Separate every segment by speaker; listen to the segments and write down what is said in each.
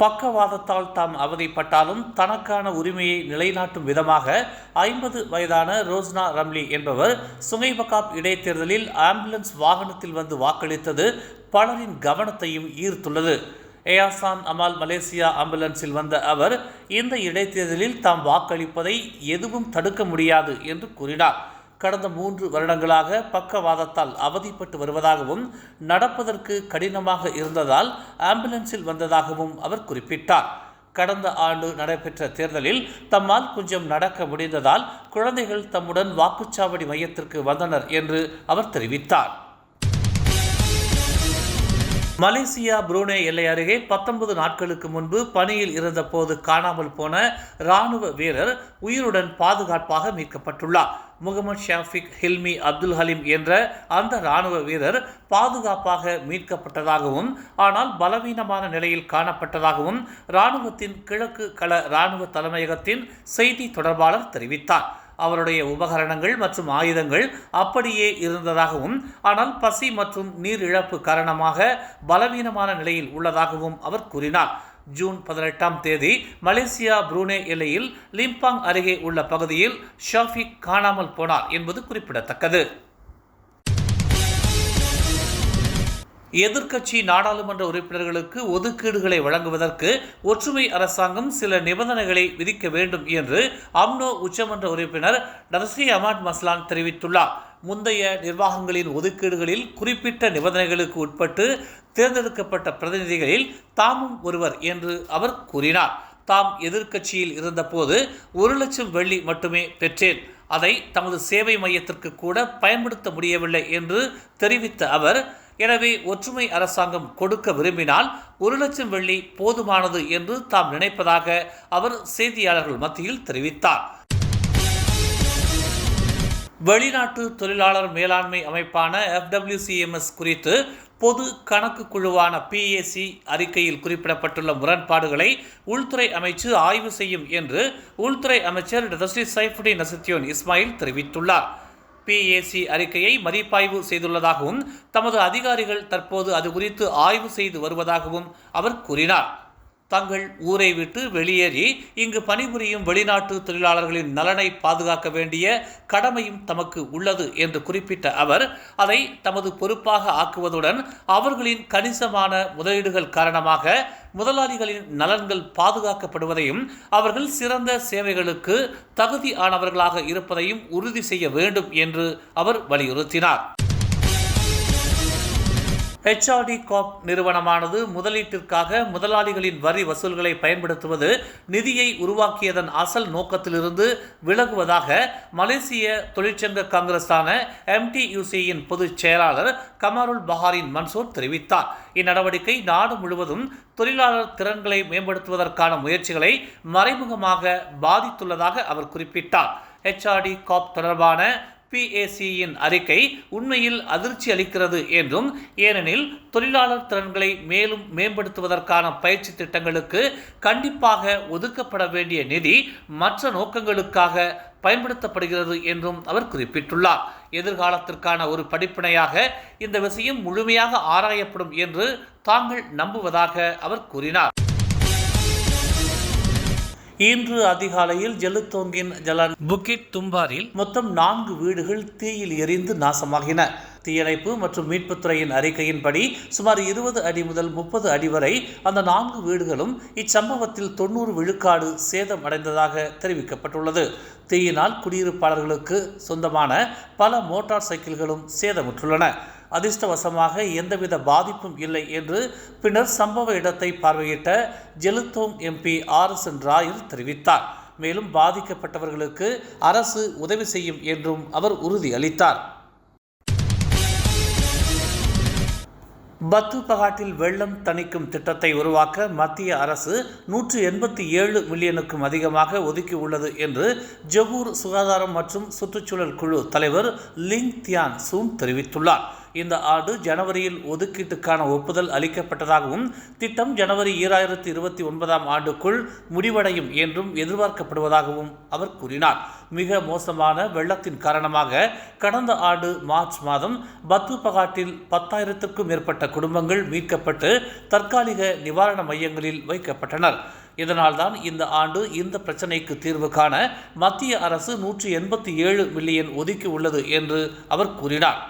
Speaker 1: பக்கவாதத்தால் தாம் அவதிப்பட்டாலும் தனக்கான உரிமையை நிலைநாட்டும் விதமாக ஐம்பது வயதான ரோஸ்னா ரம்லி என்பவர் சுங்கைபக்காப் இடைத்தேர்தலில் ஆம்புலன்ஸ் வாகனத்தில் வந்து வாக்களித்தது பலரின் கவனத்தையும் ஈர்த்துள்ளது. ஏயாசான் அமால் மலேசியா ஆம்புலன்ஸில் வந்த அவர் இந்த இடைத்தேர்தலில் தாம் வாக்களிப்பதை எதுவும் தடுக்க முடியாது என்று கூறினார். கடந்த மூன்று வருடங்களாக பக்கவாதத்தால் அவதிப்பட்டு வருவதாகவும் நடப்பதற்கு கடினமாக இருந்ததால் ஆம்புலன்ஸில் வந்ததாகவும் அவர் குறிப்பிட்டார். கடந்த ஆண்டு நடைபெற்ற தேர்தலில் தம்மால் கொஞ்சம் நடக்க முடிந்ததால் குழந்தைகள் தம்முடன் வாக்குச்சாவடி மையத்திற்கு வந்தனர் என்று அவர் தெரிவித்தார். மலேசியா புரூனே எல்லை அருகே பத்தொன்பது நாட்களுக்கு முன்பு பணியில் இருந்தபோது காணாமல் போன இராணுவ வீரர் உயிருடன் பாதுகாப்பாக மீட்கப்பட்டுள்ளார். முகமது ஷாஃபிக் ஹில்மி அப்துல் ஹலீம் என்ற அந்த இராணுவ வீரர் பாதுகாப்பாக மீட்கப்பட்டதாகவும் ஆனால் பலவீனமான நிலையில் காணப்பட்டதாகவும் இராணுவத்தின் கிழக்கு கள இராணுவ தலைமையகத்தின் செய்தி தொடர்பாளர் தெரிவித்தார். அவருடைய உபகரணங்கள் மற்றும் ஆயுதங்கள் அப்படியே இருந்ததாகவும் ஆனால் பசி மற்றும் நீர் இழப்பு காரணமாக பலவீனமான நிலையில் உள்ளதாகவும் அவர் கூறினார். ஜூன் பதினெட்டாம் தேதி மலேசியா புரூனே எல்லையில் லிம்பாங் அருகே உள்ள பகுதியில் ஷாஃபிக் காணாமல் போனார் என்பது குறிப்பிடத்தக்கது. எதிர்க்கட்சி நாடாளுமன்ற உறுப்பினர்களுக்கு ஒதுக்கீடுகளை வழங்குவதற்கு ஒற்றுமை அரசாங்கம் சில நிபந்தனைகளை விதிக்க வேண்டும் என்று அம்னோ உச்சமன்ற உறுப்பினர் நரசி அமாட் மஸ்லான் தெரிவித்துள்ளார். முந்தைய நிர்வாகங்களின் ஒதுக்கீடுகளில் குறிப்பிட்ட நிபந்தனைகளுக்கு உட்பட்டு தேர்ந்தெடுக்கப்பட்ட பிரதிநிதிகளில் தாமும் ஒருவர் என்று அவர் கூறினார். தாம் எதிர்க்கட்சியில் இருந்தபோது ஒரு லட்சம் வெள்ளி மட்டுமே பெற்றேன். அதை தமது சேவை மையத்திற்கு கூட பயன்படுத்த முடியவில்லை என்று தெரிவித்த அவர் எனவே ஒற்றுமை அரசாங்கம் கொடுக்க விரும்பினால் ஒரு லட்சம் வெள்ளி போதுமானது என்று தாம் நினைப்பதாக அவர் செய்தியாளர்கள் மத்தியில் தெரிவித்தார். வெளிநாட்டு தொழிலாளர் மேலாண்மை அமைப்பான எஃப்டபிள்யூசிஎம்எஸ் குறித்து பொது கணக்கு குழுவான பிஏசி அறிக்கையில் குறிப்பிடப்பட்டுள்ள முரண்பாடுகளை உள்துறை அமைச்சு ஆய்வு செய்யும் என்று உள்துறை அமைச்சர் டஸ்ரீ சைஃபுடின் நசத்தியோன் இஸ்மாயில் தெரிவித்துள்ளார். பிஏசி அறிக்கையை மதிப்பாய்வு செய்துள்ளதாகவும் தமது அதிகாரிகள் தற்போது அது குறித்து ஆய்வு செய்து வருவதாகவும் அவர் கூறினார். தங்கள் ஊரை விட்டு வெளியேறி இங்கு பணிபுரியும் வெளிநாட்டு தொழிலாளர்களின் நலனை பாதுகாக்க வேண்டிய கடமையும் தமக்கு உள்ளது என்று குறிப்பிட்ட அவர் அதை தமது பொறுப்பாக ஆக்குவதுடன் அவர்களின் கணிசமான முதலீடுகள் காரணமாக முதலாளிகளின் நலன்கள் பாதுகாக்கப்படுவதையும் அவர்கள் சிறந்த சேவைகளுக்கு தகுதி ஆனவர்களாக இருப்பதையும் உறுதி செய்ய வேண்டும் என்று அவர் வலியுறுத்தினார். ஹெச்ஆர்டி காப் நிறுவனமானது முதலீட்டிற்காக முதலாளிகளின் வரி வசூல்களை பயன்படுத்துவது நிதியை உருவாக்கியதன் அசல் நோக்கத்திலிருந்து விலகுவதாக மலேசிய தொழிற்சங்க காங்கிரஸான எம்டியூசியின் பொதுச் செயலாளர் கமாருல் பஹாரின் மன்சூர் தெரிவித்தார். இந்நடவடிக்கை நாடு முழுவதும் தொழிலாளர் திறன்களை மேம்படுத்துவதற்கான முயற்சிகளை மறைமுகமாக பாதித்துள்ளதாக அவர் குறிப்பிட்டார். ஹெச்ஆர்டி காப் தொடர்பான பிஏசியின் அறிக்கை உண்மையில் அதிர்ச்சி அளிக்கிறது என்றும் ஏனெனில் தொழிலாளர் திறன்களை மேலும் மேம்படுத்துவதற்கான பயிற்சி திட்டங்களுக்கு கண்டிப்பாக ஒதுக்கப்பட வேண்டிய நிதி மற்ற நோக்கங்களுக்காக பயன்படுத்தப்படுகிறது என்றும் அவர் குறிப்பிட்டுள்ளார். எதிர்காலத்திற்கான ஒரு படிப்பினையாக இந்த விஷயம் முழுமையாக ஆராயப்படும் என்று தாங்கள் நம்புவதாக அவர் கூறினார். இன்று அதிகாலையில் ஜெலுத்தோங்கின் ஜலான் புக்கிட் தும்பாரில் மொத்தம் நான்கு வீடுகள் தீயில் எரிந்து நாசமாகின. தீயணைப்பு மற்றும் மீட்புத்துறையின் அறிக்கையின்படி சுமார் இருபது அடி முதல் முப்பது அடி வரை அந்த நான்கு வீடுகளும் இச்சம்பவத்தில் தொண்ணூறு விழுக்காடு சேதம் அடைந்ததாக தெரிவிக்கப்பட்டுள்ளது. தீயினால் குடியிருப்பாளர்களுக்கு சொந்தமான பல மோட்டார் சைக்கிள்களும் சேதமுற்றுள்ளன. அதிர்ஷ்டவசமாக எந்தவித பாதிப்பும் இல்லை என்று பின்னர் சம்பவ இடத்தை பார்வையிட்ட Jelutong MP R S N Rayar தெரிவித்தார். மேலும் பாதிக்கப்பட்டவர்களுக்கு அரசு உதவி செய்யும் என்றும் அவர் உறுதியளித்தார். பத்து பகாட்டில் வெள்ளம் தணிக்கும் திட்டத்தை உருவாக்க மத்திய அரசு நூற்று எண்பத்தி ஏழு மில்லியனுக்கும் அதிகமாக ஒதுக்கி உள்ளது என்று ஜபூர் சுகாதாரம் மற்றும் சுற்றுச்சூழல் குழு தலைவர் லிங் தியான் சூன் தெரிவித்துள்ளார். இந்த ஆண்டு ஜனவரியில் ஒதுக்கீட்டுக்கான ஒப்புதல் அளிக்கப்பட்டதாகவும் திட்டம் ஜனவரி ஈராயிரத்தி இருபத்தி ஒன்பதாம் ஆண்டுக்குள் முடிவடையும் என்றும் எதிர்பார்க்கப்படுவதாகவும் அவர் கூறினார். மிக மோசமான வெள்ளத்தின் காரணமாக கடந்த ஆண்டு மார்ச் மாதம் பத்துபகாட்டில் பத்தாயிரத்திற்கும் மேற்பட்ட குடும்பங்கள் மீட்கப்பட்டு தற்காலிக நிவாரண மையங்களில் வைக்கப்பட்டனர். இதனால்தான் இந்த ஆண்டு இந்த பிரச்சினைக்கு தீர்வு காண மத்திய அரசு நூற்றி எண்பத்தி ஏழு மில்லியன் ஒதுக்கி உள்ளது என்று அவர் கூறினார்.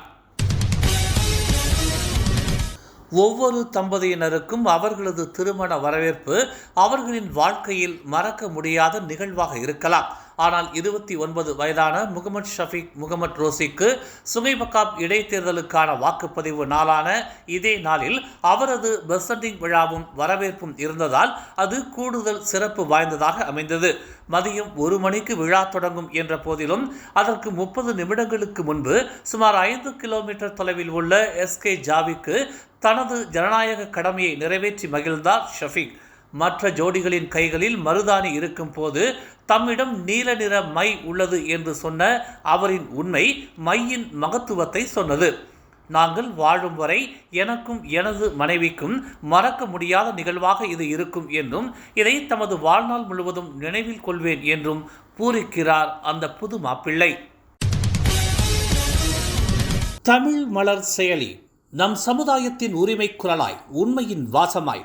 Speaker 1: ஒவ்வொரு தம்பதியினருக்கும் அவர்களது திருமண வரவேற்பு அவர்களின் வாழ்க்கையில் மறக்க முடியாத நிகழ்வாக இருக்கலாம். ஆனால் இருபத்தி ஒன்பது வயதான முகமது ஷஃபீக் முகமது ரோசிக்கு சுகைபக்காப் இடைத்தேர்தலுக்கான வாக்குப்பதிவு நாளான இதே நாளில் அவரது பெர்சண்டிங் விழாவும் வரவேற்பும் இருந்ததால் அது கூடுதல் சிறப்பு வாய்ந்ததாக அமைந்தது. மதியம் ஒரு மணிக்கு விழா தொடங்கும் என்ற போதிலும் அதற்கு முப்பது நிமிடங்களுக்கு முன்பு சுமார் ஐந்து கிலோமீட்டர் தொலைவில் உள்ள எஸ்கே ஜாவிக்கு தனது ஜனநாயக கடமையை நிறைவேற்றி மகிழ்ந்தார் ஷஃபீக். மற்ற ஜோடிகளின் கைகளில் மருதாணி இருக்கும் போது தம்மிடம் நீல நிற மை உள்ளது என்று சொன்ன அவரின் உண்மை மையின் மகத்துவத்தை சொன்னது. நாங்கள் வாழும் வரை எனக்கும் எனது மனைவிக்கும் மறக்க முடியாத நிகழ்வாக இது இருக்கும் என்றும் இதை தமது வாழ்நாள் முழுவதும் நினைவில் கொள்வேன் என்றும் பூரிக்கிறார் அந்த புது மாப்பிள்ளை. தமிழ் மலர் செயலி நம் சமுதாயத்தின் உரிமை குரலாய் உண்மையின் வாசமாய்